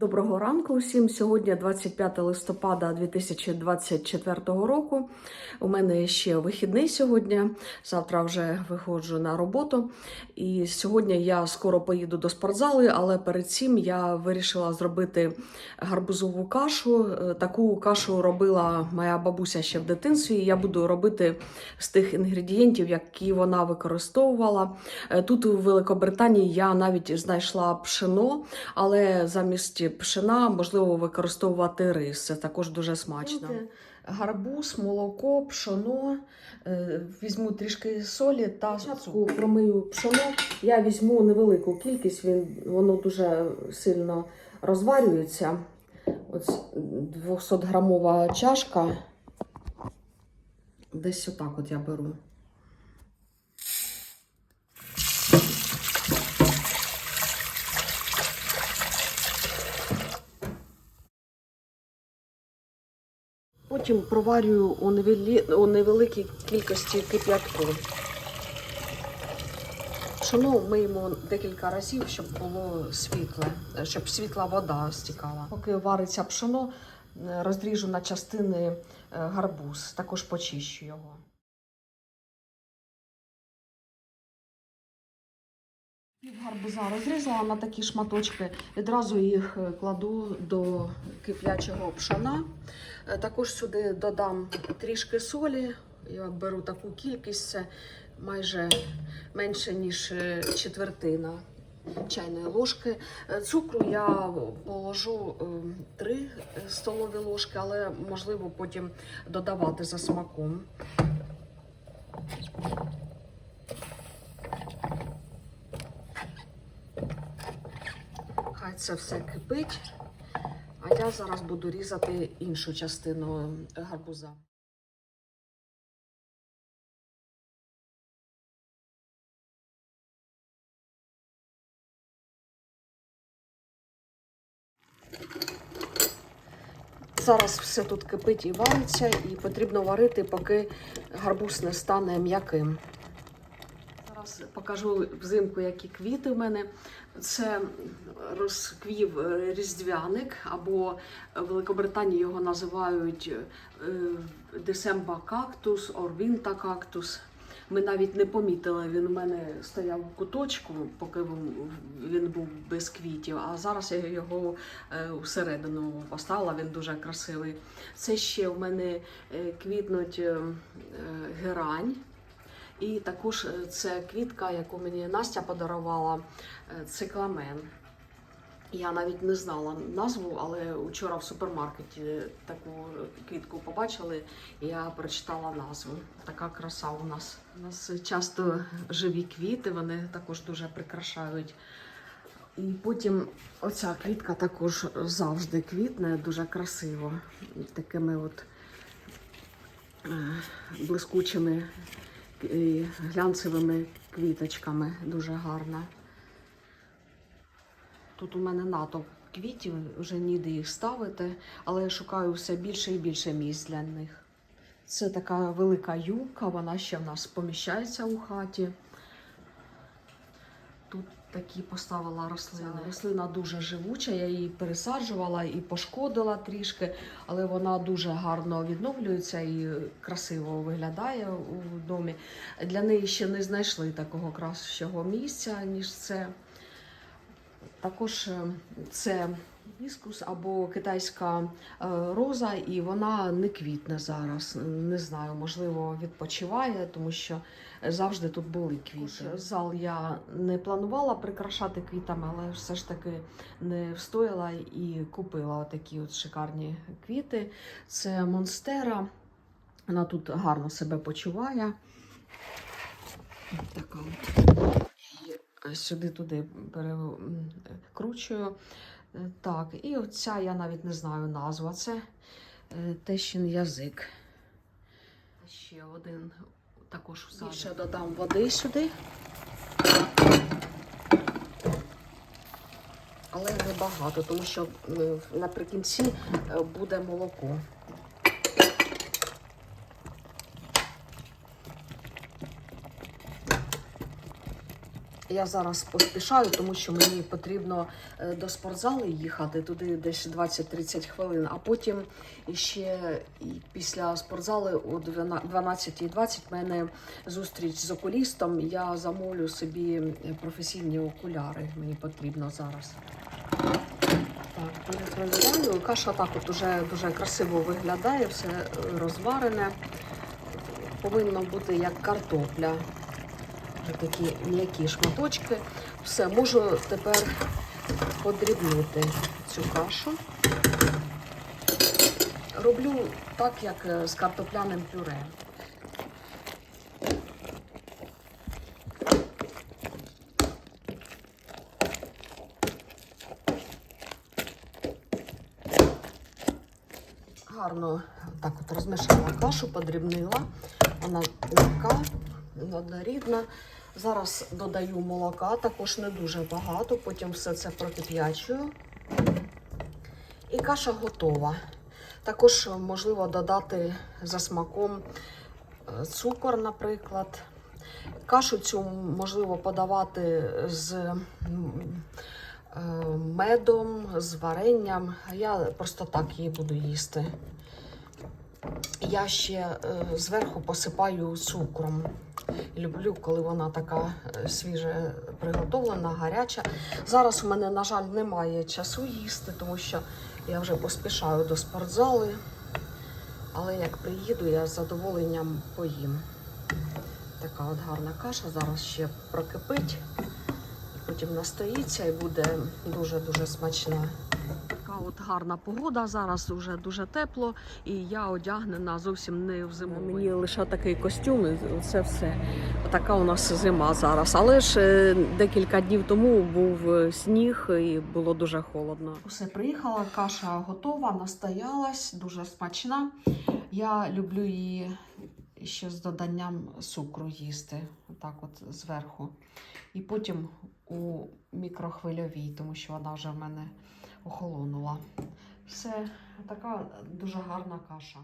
Доброго ранку усім. Сьогодні 25 листопада 2024 року. У мене ще вихідний сьогодні. Завтра вже виходжу на роботу. І сьогодні я скоро поїду до спортзали, але перед цим я вирішила зробити гарбузову кашу. Е, Таку кашу робила моя бабуся ще в дитинстві. Я буду робити з тих інгредієнтів, які вона використовувала. Е, Тут у Великобританії я навіть знайшла пшено, але замість пшена можливо використовувати рис. Це також дуже смачно. Гарбуз, молоко, пшоно. Е, Візьму трішки солі та спочатку промию пшоно. Я візьму невелику кількість, він, воно дуже сильно розварюється. Ось 200-грамова чашка. Десь отак от я беру. Потім проварюю у, невелі... у невеликій кількості кип'ятку. Пшону миємо декілька разів, щоб було світле, щоб світла вода стікала. Поки вариться пшоно, е, розріжу на частини е, гарбуз, також почищу його. Гарбуза розрізала на такі шматочки. Відразу їх е, кладу до киплячого пшона. Е, Також сюди додам трішки солі. Я беру таку кількість, майже менше, ніж е, четвертина чайної ложки. Цукру я положу 3 столові ложки, але можливо потім додавати за смаком. Це все кипить. А я зараз буду різати іншу частину гарбуза. Зараз все тут кипить і вариться, і потрібно варити, поки гарбуз не стане м'яким. Зараз покажу взимку, які квіти в мене. Це розквів е, різдвяник, або в Великобританії його називають десемба кактус, орвінта кактус. Ми навіть не помітили, він у мене стояв у куточку, поки він- був без квітів. А зараз я його е, всередину поставила, він дуже красивий. Це ще в мене е, квітнуть герань. І також е, це квітка, яку мені Настя подарувала, е, цикламен. Я навіть не знала назву, але вчора в супермаркеті таку квітку побачили, і я прочитала назву. Така краса у нас. У нас часто живі квіти, вони також дуже прикрашають. І потім оця квітка також завжди квітне, дуже красиво. Такими от е, блискучими глянцевими квіточками. Дуже гарна. Тут у мене натовп квітів, вже ніде їх ставити, але я шукаю все більше і більше місць для них. Це така велика юбка, вона ще в нас поміщається у хаті. Тут такі поставила рослини. Рослина дуже живуча, я її пересаджувала і пошкодила трішки, але вона дуже гарно відновлюється і красиво виглядає у домі. Для неї ще не знайшли такого кращого місця, ніж це. Також е, це іскус або китайська е, роза, і вона не квітне зараз. Не знаю, можливо, відпочиває, тому що завжди тут були квіти. Зал я не планувала прикрашати квітами, але все ж таки не встояла і купила такі от шикарні квіти. Це монстера. Вона тут гарно себе почуває. Така от сюди туди перекручую. Е, Так, і оця я навіть не знаю назва. Це е, тещин язик. Ще один також всаджу. Ще додам води сюди. Але небагато, тому що е, наприкінці буде молоко. Я зараз поспішаю, тому що мені потрібно е, до спортзали їхати туди десь 20-30 хвилин, а потім ще після спортзали о 12.20 в мене зустріч з окулістом. Я замовлю собі професійні окуляри. Мені потрібно зараз. Так. Каша так от уже дуже красиво виглядає, все е, розварене. Повинно бути як картопля. Такі м'які шматочки. Все, можу тепер подрібнути цю кашу. Роблю так, як е, з картопляним пюре. Гарно так от розмішала кашу, подрібнила. Вона м'яка, однорідна. Зараз додаю молока, також не дуже багато, потім все це прокип'ячую. І каша готова. Також можливо додати за смаком е, цукор, наприклад. Кашу цю можливо подавати з е, медом, з варенням. Я просто так її буду їсти. Я ще е, зверху посипаю цукром. Люблю, коли вона така е, свіже приготовлена, гаряча. Зараз у мене, на жаль, немає часу їсти, тому що я вже поспішаю до спортзали. Але як приїду, я з задоволенням поїм. Така от гарна каша. Зараз ще прокипить, потім настоїться і буде дуже-дуже смачна. От гарна погода. Зараз вже дуже тепло, і я одягнена зовсім не в зиму. Мені лише такий костюм, і це все. Така у нас зима зараз. Але ж е, декілька днів тому був е, сніг і було дуже холодно. Усе приїхала, каша готова, настоялась, дуже смачна. Я люблю її ще з доданням цукру їсти, отак от зверху. І потім у мікрохвильовій, тому що вона вже в мене охолонула. Все, така дуже гарна каша.